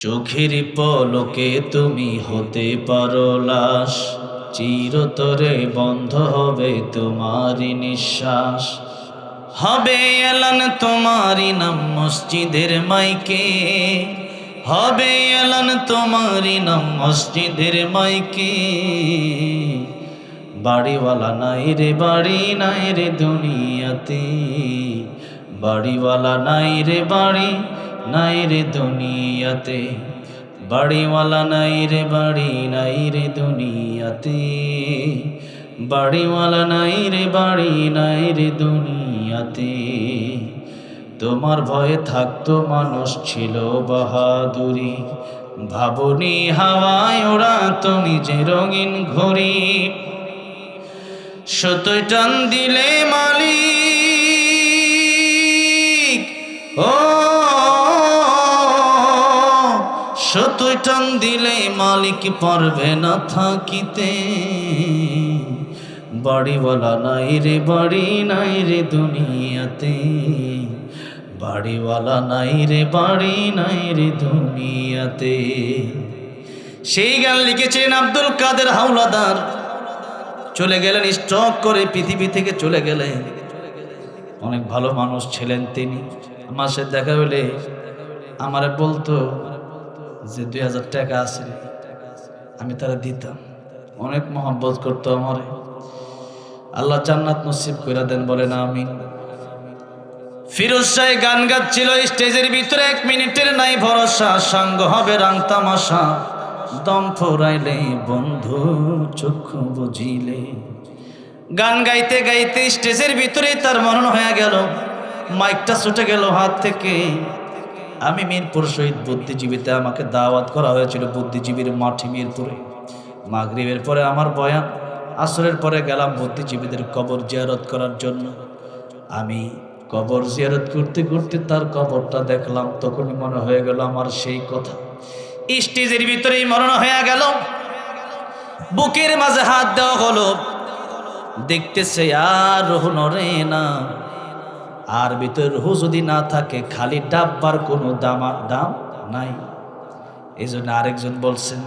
চোখের পলকে তুমি হতে পারো লাশ, চিরতরে বন্ধ হবে তোমারই নিঃশ্বাস। হবে এলান তোমারই নাম মসজিদের মাইকে, হবে এলান তোমারই নাম মসজিদের মাইকে। বাড়িওয়ালা নাই রে, বাড়ি নাই রে দুনিয়াতে, বাড়িওয়ালা নাই রে, বাড়ি নাই রে দুনিয়াতে, বাড়িওয়ালা নাই রে বাড়ি নাই রে দুনিয়াতে। বাড়িওয়ালা নাই রে বাড়ি নাই রে দুনিয়াতে। তোমার ভয়ে থাকতো মানুষ ছিল বাহাদুরি। ভাবনি হাওয়ায় ওরা তো নিজে রঙিন ঘড়ি। সতই টান দিলে মালিক, ও সতই টান দিলে মালিক পারবে না থাকিতে। বাড়িওয়ালা নাই রে, বাড়ি নাই রে দুনিয়াতে। বাড়িওয়ালা নাই রে, বাড়ি নাই রে দুনিয়াতে। সেই গান লিখেছেন আব্দুল কাদের হাওলাদার। চলে গেলেন, স্টক করে পৃথিবী থেকে চলে গেলেন। অনেক ভালো মানুষ ছিলেন তিনি। আমার সাথে দেখা হলে আমারে বলতো যে দুই হাজার টাকা আছে, আমি তারা দিতাম। অনেক মহব্বত করতো আমারে। আল্লাহ জান্নাত নসিব করে দেন বলে না আমি ফিরোজ শাহ গান গাচ্ছিল, স্টেজের ভিতরে এক মিনিটের নাই ভরসা, সঙ্গ হবে রাং তামাশা। দম ফোরাইলে বন্ধু, চক্ষু বুঝিলে। গান গাইতে গাইতে স্টেজের ভিতরে তার মরণ হয়ে গেল। মাইকটা ছুটে গেল হাত থেকে। আমি মিরপুর শহীদ বুদ্ধিজীবীতে আমাকে দাওয়াত করা হয়েছিল বুদ্ধিজীবীর মাঠে মিরপুরে। মাগরিবের পরে আমার বয়ান, আসরের পরে গেলাম বুদ্ধিজীবীদের কবর জিয়ারত করার জন্য। আমি কবর জিয়ারত করতে করতে তার কবরটা দেখলাম, তখনই মনে হয়ে গেল আমার সেই কথা। স্টেজের ভিতরেই মরণ হয়ে গেল। বুকের মাঝে হাত দেওয়া হলো। দেখতেছে আর রুহ নড়ে না। আর ভিতরে রুহ যদি না থাকে, খালি ডাব্বার কোনো দাম দাম নাই। এই জন্য আরেকজন বলছেন,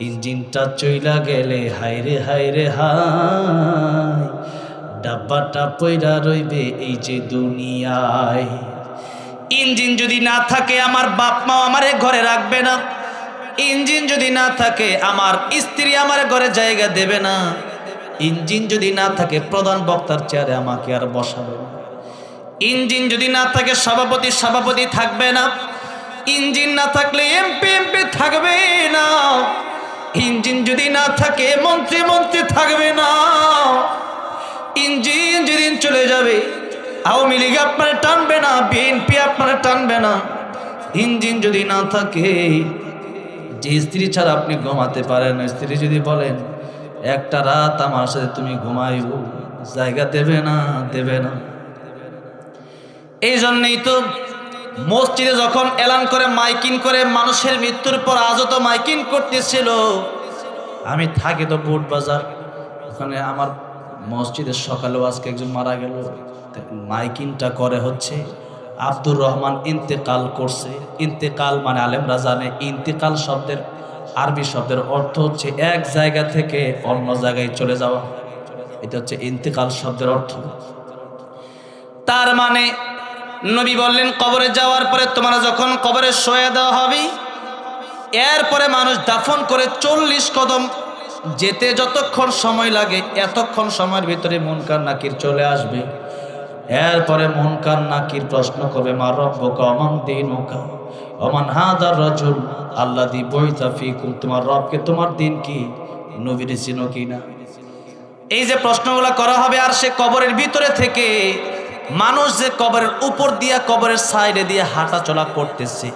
ইঞ্জিনটা চইলা গেলে হাইরে হাইরে হাই ডাব্বাটা পয়রা রইবে এই যে দুনিয়ায়। ইঞ্জিন যদি না থাকে, আমার বাপ মা আমারে ঘরে রাখবে না। ইঞ্জিন যদি না থাকে, আমার স্ত্রী আমার ঘরে জায়গা দেবে না। ইঞ্জিন যদি না থাকে, প্রধান বক্তার চেয়ারে আমাকে আর বসাবে না। ইঞ্জিন যদি না থাকে, সভাপতি সভাপতি থাকবে না। ইঞ্জিন না থাকলে এমপি এমপি থাকবে না। ইঞ্জিন যদি না থাকে, মন্ত্রী মন্ত্রী থাকবে না। ইঞ্জিন যেদিন চলে যাবে, আওয়ামী লীগ আপনারা টানবে না, বিএনপি আপনারা টানবে না। ইঞ্জিন যদি না থাকে, যে স্ত্রী ছাড়া আপনি ঘুমাতে পারেন স্ত্রী যদি বলেন, একটা রাত আমার সাথে তুমি ঘুমাইব জায়গা দেবে না দেবে না। এই জন্যই তো মসজিদে যখন এলান করে মাইকিং করে মানুষের মৃত্যুর পর আজও তো মাইকিং করতেছিল। আমি থাকি তো বুট বাজার। ওখানে আমার মসজিদের সকালেও আজকে একজন মারা গেল। মাইকিংটা করে হচ্ছে। আব্দুর রহমান ইন্তেকাল করছে। ইন্তেকাল মানে আলেমরা জানে। ইন্তেকাল শব্দের আরবি শব্দের অর্থ হচ্ছে এক জায়গা থেকে অন্য জায়গায় চলে যাওয়া। এটা হচ্ছে ইন্তেকাল শব্দের অর্থ। তার মানে নবী বললেন, কবরে যাওয়ার পরে তোমরা যখন কবরে শোয়া দেওয়া হবে, এরপরে মানুষ দাফন করে চল্লিশ কদম যেতে যতক্ষণ সময় লাগে, এতক্ষণ সময়ের ভিতরে মনকার নাকির চলে আসবে। এরপরে মনকার নাকির প্রশ্ন করবে, মা রব্বকা অমান দিন ওকা অমান হাদার রাজুল আল্লাহ দি বইতা ফিকুম, তোমার রবকে তোমার দিন কি? নবীর চিনো কি না? এই যে প্রশ্নগুলো করা হবে, আর সে কবরের ভিতরে থেকে মানুষ যে কবরের উপর দিয়া কবরের সাইডে দিয়ে হাঁটা চলা করতেছে,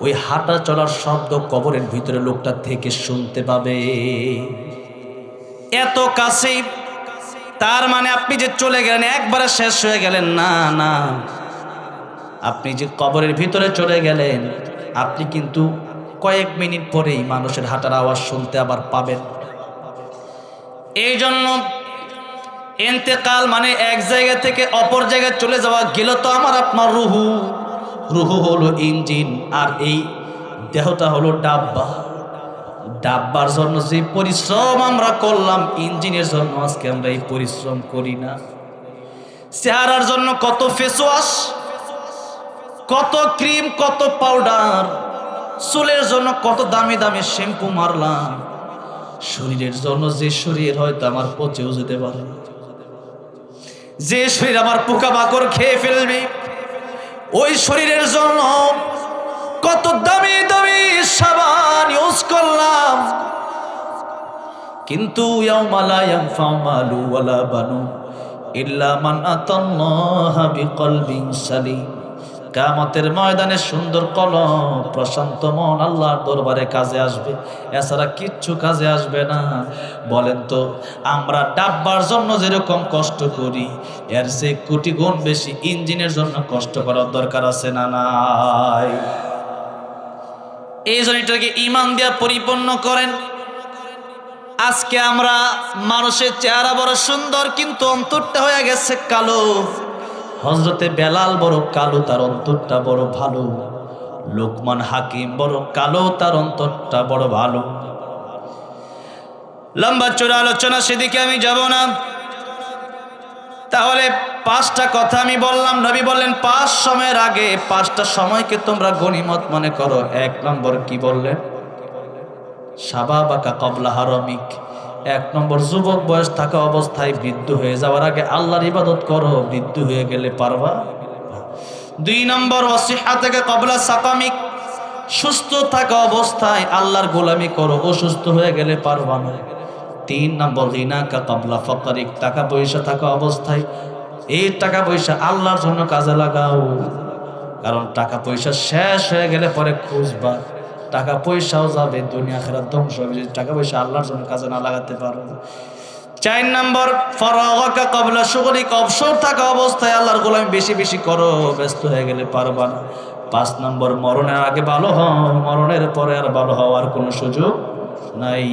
ওই হাঁটা চলার শব্দ কবরের ভিতরে লোকটা থেকে শুনতে পাবে। এত কাছে তার মানে আপনি যে চলে গেলেন, একবারে শেষ হয়ে গেলেন, না না। আপনি যে কবরের ভিতরে চলে গেলেন, আপনি কিন্তু কয়েক মিনিট পরেই মানুষের হাঁটার আওয়াজ শুনতে আবার পাবেন। এই জন্য এন্তেকাল মানে এক জায়গা থেকে অপর জায়গায় চলে যাওয়া গেল তো আমার আপনার রুহু। রুহু হলো ইঞ্জিন আর এই দেহটা হলো ডাব্বা। ডাব্বার জন্য যে পরিশ্রম আমরা করলাম, ইঞ্জিনের জন্য আজকে আমরা এই পরিশ্রম করি না। চেহারার জন্য কত ফেস ওয়াশ কত ক্রিম কত পাউডার চুলের জন্য কত দামি দামি শ্যাম্পু মারলাম। শরীরের জন্য যে শরীর হয়তো আমার পচেও যেতে পারে যে শরীর আমার পোকা পোকামাকড় খেয়ে ফেলবে, ওই শরীরের জন্য কত দামি দামি সাবান ইউজ করলাম। কিন্তু ইল্লা মান আতাল্লাহ বিকলবিন সালিম। কামতের ময়দানে সুন্দর কলম, প্রশান্ত মন আল্লাহর দরবারে কাজে আসবে। এছাড়া কিচ্ছু কাজে আসবে না। বলেন তো, আমরা ডাব্বার জন্য যেরকম কষ্ট করি, এর সে কোটি গুণ বেশি ইঞ্জিনের জন্য কষ্ট করার দরকার আছে না নাই? এই জন্য এটাকে ইমান দিয়া পরিপূর্ণ করেন। আজকে আমরা মানুষের চেহারা বড় সুন্দর, কিন্তু অন্তরটা হয়ে গেছে কালো। হজরতে বেলাল বড় কালো, তার অন্তরটা বড় ভালো। লোকমান হাকিম বড় কালো, তার অন্তরটা বড় ভালো। লম্বা চোরা আলোচনা, সেদিকে আমি যাব না। তাহলে পাঁচটা কথা আমি বললাম। নবী বললেন, পাঁচ সময়ের আগে, পাঁচটা সময়কে তোমরা গণিমত মনে করো। এক নম্বর কি বললেন? সাবাবাকা কবলা হারমিক। এক নম্বর, যুবক বয়স থাকা অবস্থায় বৃদ্ধ হয়ে যাওয়ার আগে আল্লাহর ইবাদত করো, বৃদ্ধ হয়ে গেলে পারবা? দুই নম্বর, অসিহা থেকে কবলা সাকামিক সুস্থ থাকা অবস্থায় আল্লাহর গোলামি করো, অসুস্থ হয়ে গেলে পারবা না। তিন নম্বর রিনাকা কবলা ফকারিক, টাকা পয়সা থাকা অবস্থায় এই টাকা পয়সা আল্লাহর জন্য কাজে লাগাও। কারণ টাকা পয়সা শেষ হয়ে গেলে পরে খুঁজবা। টাকা পয়সাও যাবে, দুনিয়া খেলার ধ্বংস হবে, যদি টাকা পয়সা আল্লাহর জন্য কাজে না লাগাতে পারো। চার নম্বর ফরাকা কবলা সুগরিক অবসর থাকা অবস্থায় আল্লাহর গোলামি বেশি বেশি করো, ব্যস্ত হয়ে গেলে পারবা না। পাঁচ নম্বর, মরণের আগে ভালো হও, মরণের পরে আর ভালো হওয়ার কোনো সুযোগ নাই।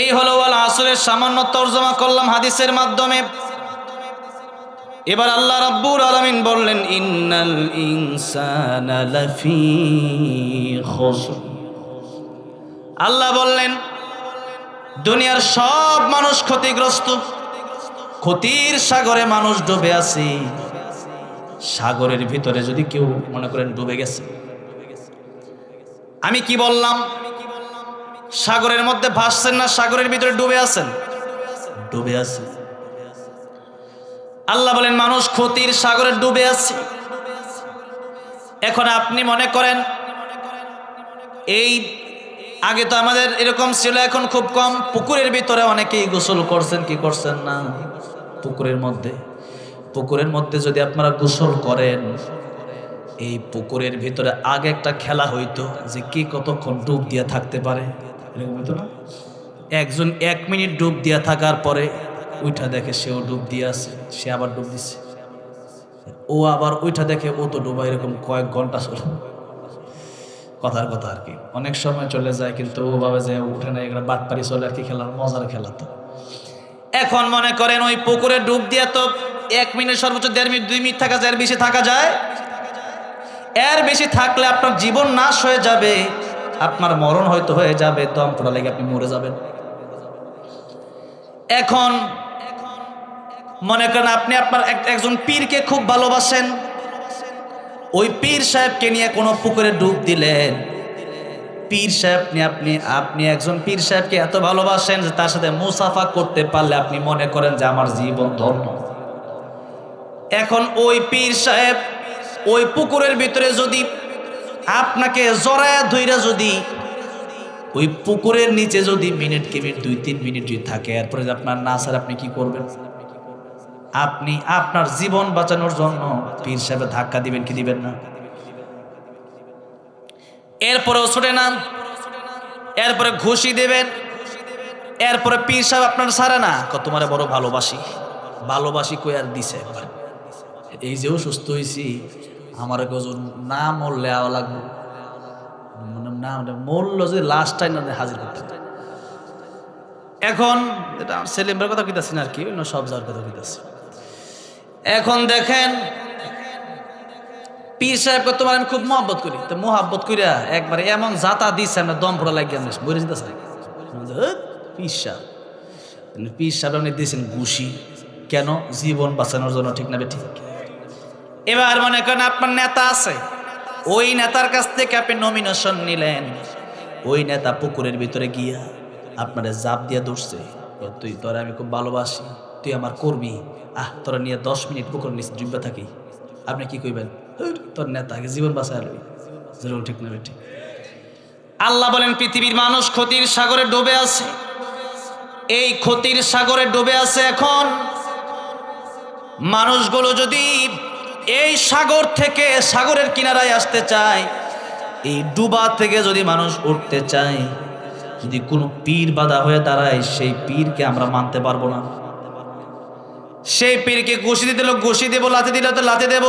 এই হলো আসরের সামান্য তর্জমা করলাম হাদিসের মাধ্যমে। এবার আল্লাহ রাব্বুর আলামিন বললেন, ইন্নাল ইনসানা লাফি আল্লাহ বললেন, দুনিয়ার সব মানুষ ক্ষতিগ্রস্ত। ক্ষতির সাগরে মানুষ ডুবে আছে। সাগরের ভিতরে যদি কেউ মনে করেন ডুবে গেছে। আমি কি বললাম? সাগরের মধ্যে ভাসছেন না? সাগরের ভিতরে ডুবে আছেন? ডুবে আছে আল্লাহ বলেন, মানুষ ক্ষতির সাগরে ডুবে আছে। এখন আপনি মনে করেন, এই আগে তো আমাদের এরকম ছিল, এখন খুব কম। পুকুরের ভিতরে অনেকেই গোসল করছেন, কি করছেন না? পুকুরের মধ্যে। পুকুরের মধ্যে যদি আপনারা গোসল করেন, এই পুকুরের ভিতরে আগে একটা খেলা হইতো যে কি কতক্ষণ ডুব দিয়ে থাকতে পারে। এরকম হইতো না? একজন এক মিনিট ডুব দিয়ে থাকার পরে উইঠা দেখে সেও ডুব দিয়ে আছে, সে আবার ডুব দিচ্ছে ও আবার ওইটা দেখে ও তো ডুবা এরকম কয়েক ঘণ্টা চলে। কথার কথা আর কি। অনেক সময় চলে যায় কিন্তু ও ভাবে যে উঠে না এগুলো বাটপারি চলে আর কি খেলার, মজার খেলা তো। এখন মনে করেন ওই পুকুরে ডুব দিয়ে তো এক মিনিট সর্বোচ্চ দেড় মিনিট, দুই মিনিট থাকা যায়, এর বেশি থাকা যায়? এর বেশি থাকলে আপনার জীবন নাশ হয়ে যাবে, আপনার মরণ হয়তো হয়ে যাবে, দম পড়া লেগে আপনি মরে যাবেন। এখন মনে করেন আপনি আপনার এক- একজন পীরকে খুব ভালোবাসেন। ওই পীর সাহেবকে নিয়ে কোনো পুকুরে ডুব দিলেন। পীর সাহেব নিয়ে আপনি আপনি একজন পীর সাহেবকে এত ভালোবাসেন যে তার সাথে মুসাফা করতে পারলে আপনি মনে করেন যে আমার জীবন ধন্য। এখন ওই পীর সাহেব ওই পুকুরের ভিতরে যদি আপনাকে জড়ায় ধইরা যদি ওই পুকুরের নিচে যদি মিনিট কি মিনিট, দুই, তিন মিনিট যদি থাকে, এরপরে আপনার না স্যার আপনি কি করবেন? আপনি আপনার জীবন বাঁচানোর জন্য পীর সাহেবের ধাক্কা দিবেন কি দিবেন না? এরপরেও ছোটে নাম, এরপরে ঘুষি দেবেন, এরপরে পীর সাহেব আপনার সারে না ক তোমারে বড় ভালোবাসি। ভালোবাসি কই আর দিছে এই যেও সুস্থ হয়েছি আমার গজন না মরলে আওয়া লাগবে। মানে না মানে মরলো যে লাস্টটাই না হাজির করতে এখন, এটা সেলিমের কথা কইতাছি না আর কি, অন্য সব যাওয়ার কথা কইতাছি। এখন দেখেন, পীর সাহেবকে তোমার আমি খুব মহব্বত করি। তো মহাব্বত করিয়া একবারে এমন জাতা দিচ্ছে আমরা দম পড়া লাগিয়ে আমরা বলে যেতেছে পীর সাহেব। পীর সাহেব আপনি দিয়েছেন ঘুষি। কেন? জীবন বাঁচানোর জন্য, ঠিক না ঠিক? এবার মনে করেন আপনার নেতা আছে। ওই নেতার কাছ থেকে আপনি নমিনেশন নিলেন। ওই নেতা পুকুরের ভিতরে গিয়া আপনারে জাপ দিয়ে ও তুই, তোরা আমি খুব ভালোবাসি। তুই আমার কর্মী। আহ তোরা নিয়ে দশ মিনিট পুকুর নিচে ডুববে থাকি। আপনি কি কইবেন? "হ্যাঁ, তোর নেতাকে জীবন বাঁচায় লই ঠিক না ঠিক আল্লাহ বলেন পৃথিবীর মানুষ ক্ষতির সাগরে ডুবে আছে। এই ক্ষতির সাগরে ডুবে আছে এখন। মানুষগুলো যদি এই সাগর থেকে সাগরের কিনারায় আসতে চায় এই ডুবা থেকে যদি মানুষ উঠতে চায় যদি কোনো পীর বাধা হয়ে দাঁড়ায় সেই পীরকে আমরা মানতে পারব না। সেই পীরকে ঘুষি দিতে লোক ঘুষি দেবো, লাথি দিলে তো লাথি দেব।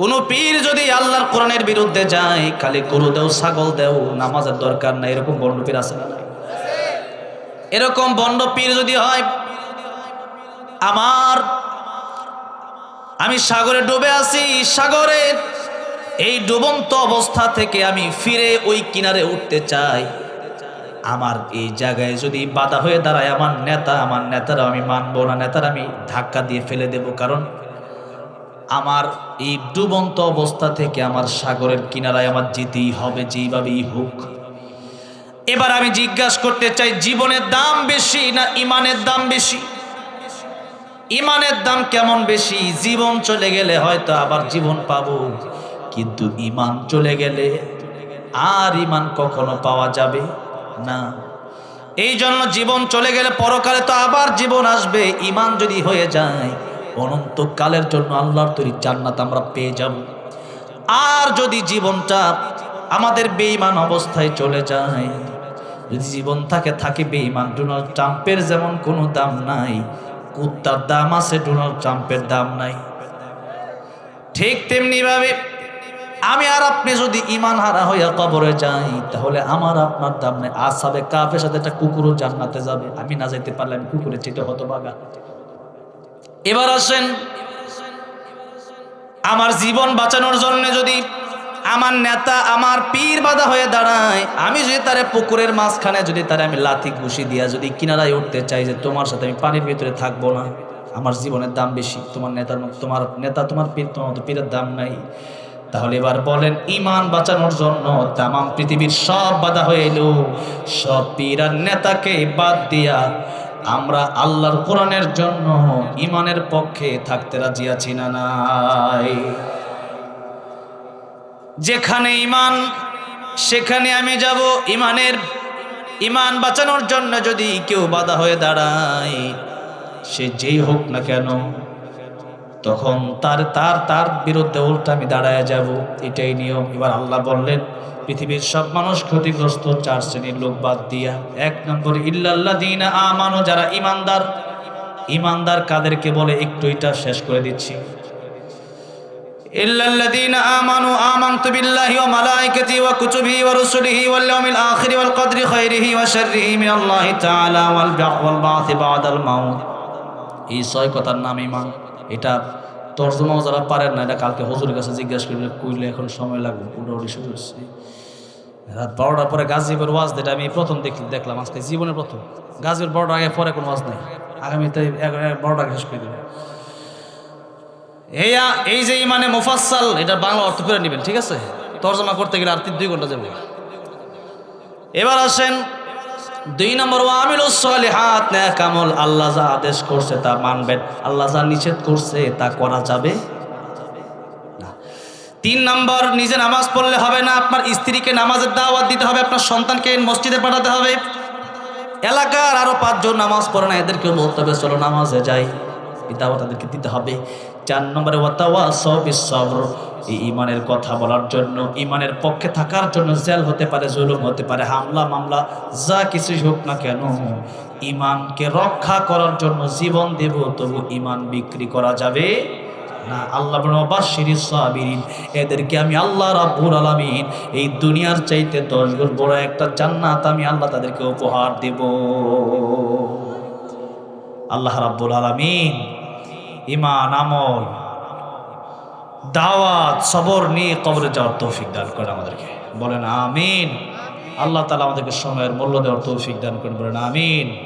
কোন পীর যদি আল্লাহর কোরআনের বিরুদ্ধে যায়, খালি গরু দেও, ছাগল দেও, নামাজের দরকার নাই, এরকম বন্ড পীর আছে না এরকম বন্ড পীর যদি হয়, আমার, আমি সাগরে ডুবে আছি সাগরের এই ডুবন্ত অবস্থা থেকে আমি ফিরে ওই কিনারে উঠতে চাই। আমার এই জায়গায় যদি বাধা হয়ে দাঁড়ায়, আমার নেতা, আমার নেতারা আমি মানবো না, নেতারা আমি ধাক্কা দিয়ে ফেলে দেব। কারণ আমার এই ডুবন্ত অবস্থা থেকে আমার সাগরের কিনারায় আমার যেতেই হবে, যেইভাবেই হোক। এবার আমি জিজ্ঞাসা করতে চাই, জীবনের দাম বেশি না ইমানের দাম বেশি? ইমানের দাম কেমন বেশি? জীবন চলে গেলে হয়তো আবার জীবন পাবো, কিন্তু ইমান চলে গেলে আর ইমান কখনো পাওয়া যাবে? না। এই জন্য জীবন চলে গেলে পরকালে তো আবার জীবন আসবে ইমান যদি হয়ে যায়, অনন্তকালের জন্য আল্লাহর তৈরি জান্নাত আমরা পেয়ে যাব। আর যদি জীবনটা আমাদের বেঈমান অবস্থায় চলে যায়, যদি জীবন থাকে থাকে বেঈমান। ডোনাল্ড ট্রাম্পের যেমন কোনো দাম নাই, কুত্তার দাম আছে, ডোনাল্ড ট্রাম্পের দাম নাই। ঠিক তেমনি ভাবে আমি আর আপনি যদি ইমান হারা হইয়া কবরে যাই, তাহলে আমার আপনার দাম নেই আসাবে কাফের সাথে একটা কুকুরও জান্নাতে যাবে। আমি না যাইতে পারলে আমি কুকুরের চিটে হতো বাগা এবার আসেন, আমার জীবন বাঁচানোর জন্য যদি আমার নেতা, আমার পীর বাধা হয়ে দাঁড়ায়, আমি যদি তারে পুকুরের মাঝখানে যদি তারে আমি লাথি ঘুষি দিয়া যদি কিনারায় উঠতে চাই যে তোমার সাথে আমি পানির ভিতরে থাকব না, আমার জীবনের দাম বেশি, তোমার নেতার তোমার নেতা, তোমার পীর তোমার মতো পীরের দাম নাই। তাহলে এবার বলেন, ইমান বাঁচানোর জন্য তামাম পৃথিবীর সব বাধা হয়ে এলো। সব পীর আর নেতাকে বাদ দিয়া আমরা আল্লাহর কোরআনের জন্য ইমানের পক্ষে থাকতে রাজি আছি না নাই। যেখানে ইমান, সেখানে আমি যাব। ইমানের, ইমান বাঁচানোর জন্য যদি কেউ বাধা হয়ে দাঁড়ায়, সে যেই হোক না কেন তখন তার তার তার বিরুদ্ধে উল্টা আমি দাঁড়ায় যাব এটাই নিয়ম এবার আল্লাহ বললেন পৃথিবীর সব মানুষ ক্ষতিগ্রস্ত চার শ্রেণীর লোক বাদ দিয়া এক নম্বর ইল্লাল্লাহ দিন আমানো যারা ইমানদার ইমানদার কাদেরকে বলে একটু এটা শেষ করে দিচ্ছি إلا الذين آمنوا آمنت بالله وملائكته وكتبه ورسله واليوم الآخر والقدر خيره وشره من الله تعالى والبع- والبعث بعد الموت এই ছয় কথার নাম ইমান এটা তর্জমাও যারা পারেন না, এটা কালকে হজুরের কাছে জিজ্ঞাসা করলে কইলে এখন সময় লাগবে পুরোপুরি শুরু হচ্ছে। রাত বারোটার পরে গাজীপুর ওয়াজ যেটা আমি প্রথম দেখ দেখলাম, আজকে জীবনের প্রথম। গাজীপুর বারোটার আগে পরে কোনো ওয়াজ নেই। আগামীতে বারোটা শেষ করে দেবে। এই এই যে মানে মুফাসাল এটা বাংলা অর্থ করে নেবেন, ঠিক আছে? তর্জমা করতে গেলে আর তিন দুই ঘণ্টা যাবে। এবার আসেন দুই নম্বর আমিল হাত কামল আল্লাহ যা আদেশ করছে তা মানবেন। আল্লাহ যা নিষেধ করছে তা করা যাবে তিন নম্বর, নিজে নামাজ পড়লে হবে না, আপনার স্ত্রীকে নামাজের দাওয়াত দিতে হবে, আপনার সন্তানকে মসজিদে পাঠাতে হবে। এলাকার আরও পাঁচজন নামাজ পড়ে না, এদেরকেও বলতে হবে, চলো নামাজে যাই। দাওয়াত তাদেরকে দিতে হবে। চার নম্বরে ইমানের কথা বলার জন্য, ইমানের পক্ষে থাকার জন্য জেল হতে পারে, জুলুম হতে পারে, হামলা, মামলা, যা কিছুই হোক না কেন। ইমানকে রক্ষা করার জন্য জীবন দেব, তবু ইমান বিক্রি করা যাবে না। আল্লাহ এদেরকে আমি আল্লাহ রাব্বুল আলামিন, এই দুনিয়ার চাইতে দশ গুণ বড় একটা জান্নাত আমি আল্লাহ তাদেরকে উপহার দেব। আল্লাহ রাব্বুল আলামিন ইমান, আমল, দাওয়াত, সবর নিয়ে কবরে যাওয়ার তৌফিক দান করেন আমাদেরকে। বলেন আমিন। আল্লাহ তালা আমাদেরকে সময়ের মূল্য দেওয়ার তৌফিক দান করেন। বলেন আমিন।